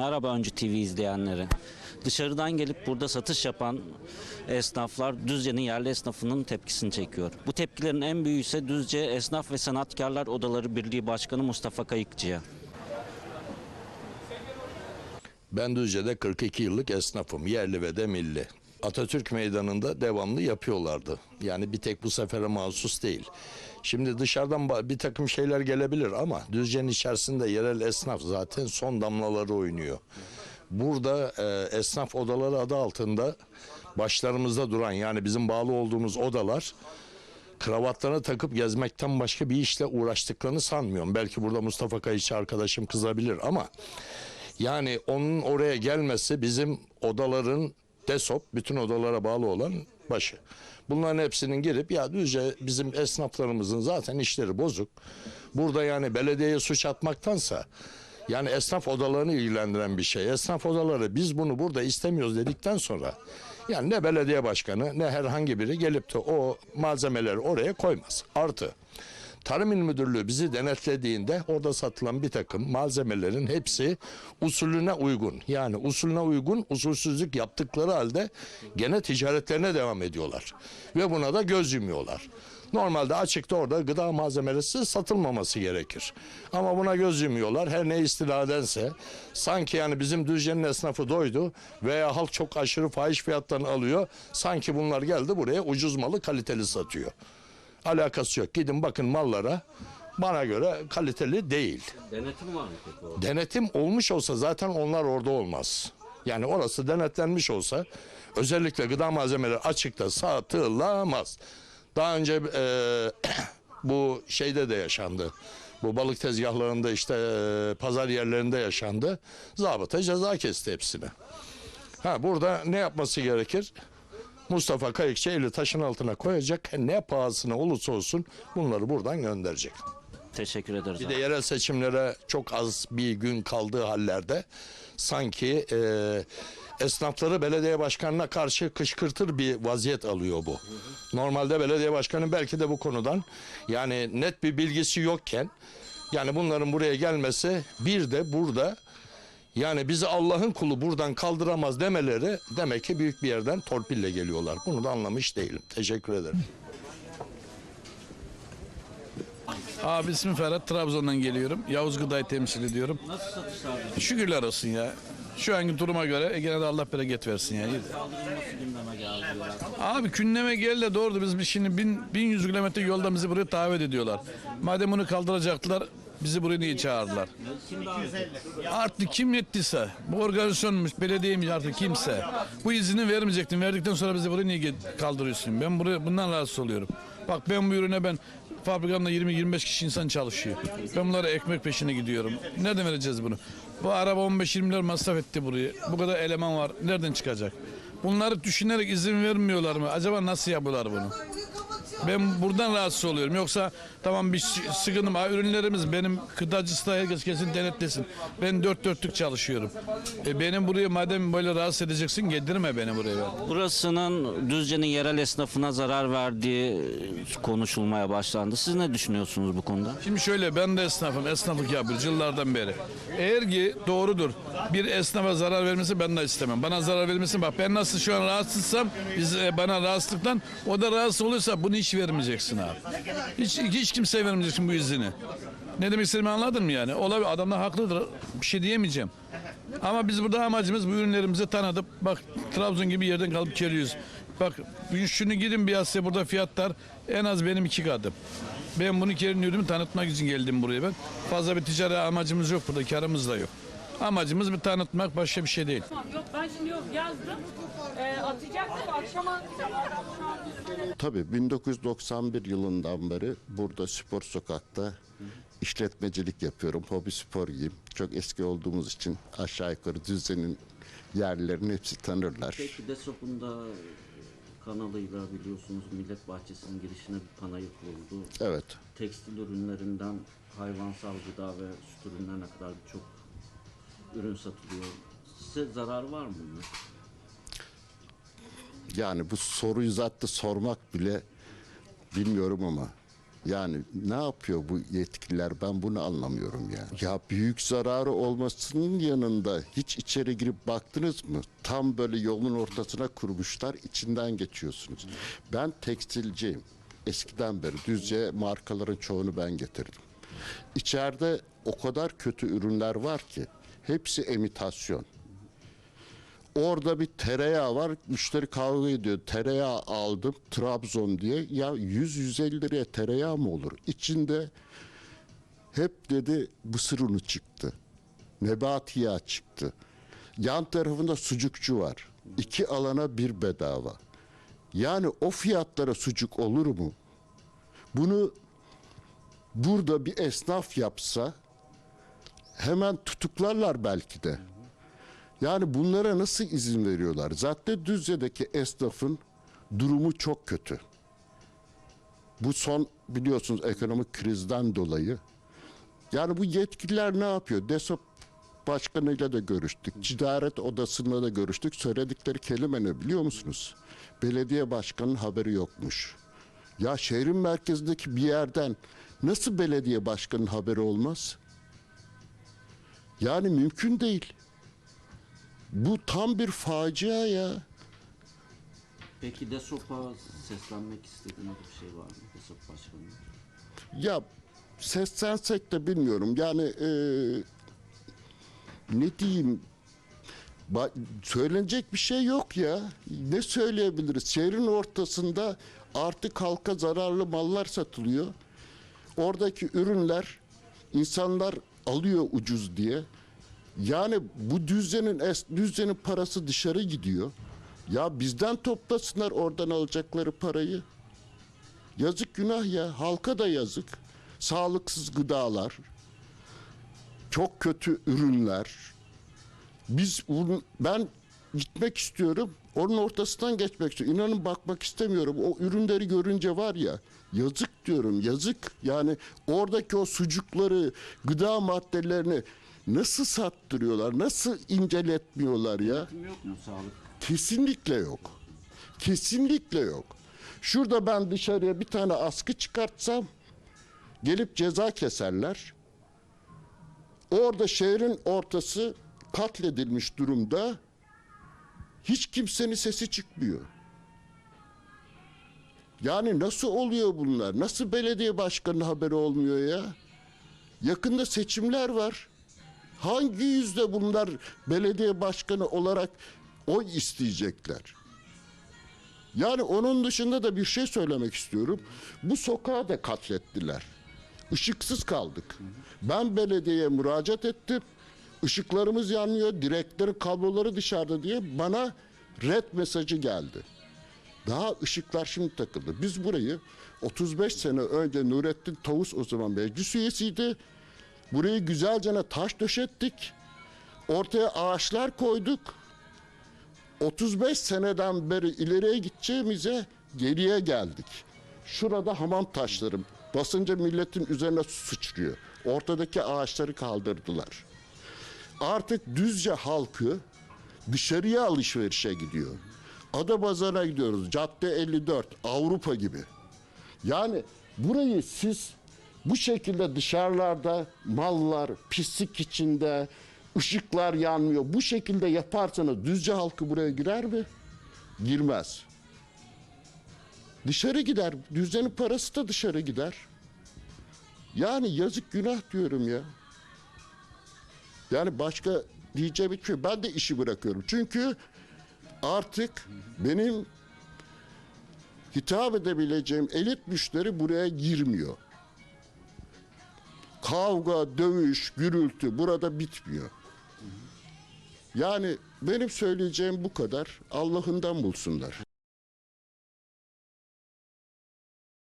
Merhaba Öncü TV izleyenleri. Dışarıdan gelip burada satış yapan esnaflar Düzce'nin yerli esnafının tepkisini çekiyor. Bu tepkilerin en büyüğü ise Düzce Esnaf ve Sanatkarlar Odaları Birliği Başkanı Mustafa Kayıkçı'ya. Ben Düzce'de 42 yıllık esnafım. Yerli ve de milli. Atatürk Meydanı'nda devamlı yapıyorlardı. Yani bir tek bu sefere mahsus değil. Şimdi dışarıdan bir takım şeyler gelebilir ama Düzce'nin içerisinde yerel esnaf zaten son damlaları oynuyor. Burada e, esnaf odaları adı altında başlarımızda duran yani bizim bağlı olduğumuz odalar kravatlarını takıp gezmekten başka bir işle uğraştıklarını sanmıyorum. Belki burada Mustafa Kayıcı arkadaşım kızabilir ama yani onun oraya gelmesi bizim odaların DESOP bütün odalara bağlı olan başı. Bunların hepsinin girip ya düzce bizim esnaflarımızın zaten işleri bozuk. Burada yani belediyeye suç atmaktansa yani esnaf odalarını ilgilendiren bir şey. Esnaf odaları biz bunu burada istemiyoruz dedikten sonra yani ne belediye başkanı ne herhangi biri gelip de o malzemeleri oraya koymaz. Artı Tarım İl Müdürlüğü bizi denetlediğinde orada satılan bir takım malzemelerin hepsi usulüne uygun. Yani usulüne uygun usulsüzlük yaptıkları halde gene ticaretlerine devam ediyorlar. Ve buna da göz yumuyorlar. Normalde açıkta orada gıda malzemesi satılmaması gerekir. Ama buna göz yumuyorlar. Her ne istiladense sanki yani bizim Düzce'nin esnafı doydu veya halk çok aşırı fahiş fiyattan alıyor. Sanki bunlar geldi buraya ucuz malı kaliteli satıyor. Alakası yok. Gidin bakın mallara. Bana göre kaliteli değil. Denetim var mı peki orada? Denetim olmuş olsa zaten onlar orada olmaz. Yani orası denetlenmiş olsa özellikle gıda malzemeleri açıkta satılamaz. Daha önce e, bu şeyde de yaşandı. Bu balık tezgahlarında işte e, pazar yerlerinde yaşandı. Zabıta ceza kesti hepsine. Ha burada ne yapması gerekir? Mustafa Kayıkçı eli taşın altına koyacak. Ne pahasına olursa olsun bunları buradan gönderecek. Teşekkür ederiz. Bir de yerel seçimlere çok az bir gün kaldığı hallerde sanki e, esnafları belediye başkanına karşı kışkırtır bir vaziyet alıyor bu. Normalde belediye başkanı belki de bu konudan yani net bir bilgisi yokken yani bunların buraya gelmesi bir de burada yani bizi Allah'ın kulu buradan kaldıramaz demeleri demek ki büyük bir yerden torpille geliyorlar. Bunu da anlamış değilim. Teşekkür ederim. Abi ismim Ferhat. Trabzon'dan geliyorum. Yavuz Gıda'yı temsil ediyorum. Nasıl satışlar? Şükürler olsun ya. Şu anki duruma göre e, gene de Allah bereket versin ya. Kaldırılması gündeme geldi. Abi gündeme gel de doğru biz bir şimdi bin, 1100 kilometre yolda bizi buraya davet ediyorlar. Madem bunu kaldıracaktılar bizi buraya niye çağırdılar? Artık kim yettiyse, bu organizasyonmuş, belediyeymiş artık kimse. Bu izini vermeyecektin. Verdikten sonra bizi buraya niye kaldırıyorsun? Ben buraya bundan rahatsız oluyorum. Bak ben bu ürüne ben fabrikamda 20-25 kişi insan çalışıyor. Ben bunlara ekmek peşine gidiyorum. Nereden vereceğiz bunu? Bu araba 15-20 lira masraf etti buraya. Bu kadar eleman var. Nereden çıkacak? Bunları düşünerek izin vermiyorlar mı? Acaba nasıl yapıyorlar bunu? Ben buradan rahatsız oluyorum. Yoksa tamam bir sı- sıkıntım. Ha, ürünlerimiz benim gıdacısı da herkes kesin denetlesin. Ben dört dörtlük çalışıyorum. E benim buraya madem böyle rahatsız edeceksin getirme beni buraya. Ben. Burasının Düzce'nin yerel esnafına zarar verdiği konuşulmaya başlandı. Siz ne düşünüyorsunuz bu konuda? Şimdi şöyle ben de esnafım. Esnaflık yapıyoruz yıllardan beri. Eğer ki doğrudur bir esnafa zarar vermesi ben de istemem. Bana zarar vermesi bak ben nasıl şu an rahatsızsam biz, e, bana rahatsızlıktan o da rahatsız oluyorsa bunu hiç vermeyeceksin abi. Hiç, hiç kimseye vermeyeceksin bu izini. Ne demek istediğimi anladın mı yani? Olabilir adamlar haklıdır. Bir şey diyemeyeceğim. Ama biz burada amacımız bu ürünlerimizi tanıtıp bak Trabzon gibi yerden kalıp geliyoruz. Bak şunu gidin bir size burada fiyatlar en az benim iki katım. Ben bunu kendi ürünümü tanıtmak için geldim buraya ben. Fazla bir ticari amacımız yok burada, karımız da yok. Amacımız bir tanıtmak başka bir şey değil. Yok ben şimdi yok yazdım. Ee, atacaktım akşama Tabii 1991 yılından beri burada spor sokakta işletmecilik yapıyorum. Hobi sporcuyum. Çok eski olduğumuz için aşağı yukarı düzenin yerlerini hepsi tanırlar. Peki DESOP'un da kanalıyla biliyorsunuz Millet Bahçesi'nin girişine bir panayır kuruldu. Evet. Tekstil ürünlerinden hayvansal gıda ve süt ürünlerine kadar birçok ürün satılıyor. Size zarar var mı bunun? Yani bu soruyu zaten sormak bile bilmiyorum ama Yani ne yapıyor bu yetkililer ben bunu anlamıyorum ya. Ya büyük zararı olmasının yanında hiç içeri girip baktınız mı? Tam böyle yolun ortasına kurmuşlar içinden geçiyorsunuz. Ben tekstilciyim. Eskiden beri Düzce markaların çoğunu ben getirdim. İçeride o kadar kötü ürünler var ki hepsi imitasyon. Orada bir tereyağı var. Müşteri kavga ediyor. Tereyağı aldım Trabzon diye. Ya 100-150 liraya tereyağı mı olur? İçinde hep dedi mısır unu çıktı. Nebati yağ çıktı. Yan tarafında sucukçu var. İki alana bir bedava. Yani o fiyatlara sucuk olur mu? Bunu burada bir esnaf yapsa hemen tutuklarlar belki de. Yani bunlara nasıl izin veriyorlar? Zaten Düzce'deki esnafın durumu çok kötü. Bu son biliyorsunuz ekonomik krizden dolayı. Yani bu yetkililer ne yapıyor? DESOP başkanıyla da görüştük. Ticaret odasında da görüştük. Söyledikleri kelime ne biliyor musunuz? Belediye başkanının haberi yokmuş. Ya şehrin merkezindeki bir yerden nasıl belediye başkanının haberi olmaz? Yani mümkün değil. Bu tam bir facia ya. Peki DESOP'a seslenmek istediğiniz bir şey var mı DESOP Başkanı? Ya seslensek de bilmiyorum. Yani e, ne diyeyim? Ba- söylenecek bir şey yok ya. Ne söyleyebiliriz? Şehrin ortasında artık halka zararlı mallar satılıyor. Oradaki ürünler insanlar alıyor ucuz diye. Yani bu düzenin düzenin parası dışarı gidiyor. Ya bizden toplasınlar oradan alacakları parayı. Yazık günah ya. Halka da yazık. Sağlıksız gıdalar. Çok kötü ürünler. Biz ben gitmek istiyorum. Onun ortasından geçmek istiyorum. İnanın bakmak istemiyorum. O ürünleri görünce var ya yazık diyorum yazık. Yani oradaki o sucukları, gıda maddelerini nasıl sattırıyorlar? Nasıl inceletmiyorlar ya? Yok mu sağlık? Kesinlikle yok. Kesinlikle yok. Şurada ben dışarıya bir tane askı çıkartsam gelip ceza keserler. Orada şehrin ortası katledilmiş durumda. Hiç kimsenin sesi çıkmıyor. Yani nasıl oluyor bunlar? Nasıl belediye başkanının haberi olmuyor ya? Yakında seçimler var. Hangi yüzde bunlar belediye başkanı olarak oy isteyecekler? Yani onun dışında da bir şey söylemek istiyorum. Bu sokağı da katlettiler. Işıksız kaldık. Ben belediyeye müracaat ettim. Işıklarımız yanmıyor, direklerin kabloları dışarıda diye bana red mesajı geldi. Daha ışıklar şimdi takıldı. Biz burayı 35 sene önce Nurettin Tavus o zaman meclis üyesiydi. Burayı güzelce taş döşettik. Ortaya ağaçlar koyduk. 35 seneden beri ileriye gideceğimize geriye geldik. Şurada hamam taşları basınca milletin üzerine sıçrıyor. Ortadaki ağaçları kaldırdılar. Artık Düzce halkı dışarıya alışverişe gidiyor. Adapazarı'na gidiyoruz. Cadde 54, Avrupa gibi. Yani burayı siz bu şekilde dışarılarda mallar pislik içinde, ışıklar yanmıyor. Bu şekilde yaparsanız Düzce halkı buraya girer mi? Girmez. Dışarı gider. Düzce'nin parası da dışarı gider. Yani yazık günah diyorum ya. Yani başka diyeceğim hiçbir şey. Ben de işi bırakıyorum. Çünkü artık benim hitap edebileceğim elit müşteri buraya girmiyor. Kavga, dövüş, gürültü burada bitmiyor. Yani benim söyleyeceğim bu kadar. Allah'ından bulsunlar.